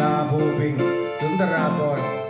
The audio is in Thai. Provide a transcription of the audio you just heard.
ลาภูพิงสุนทราพร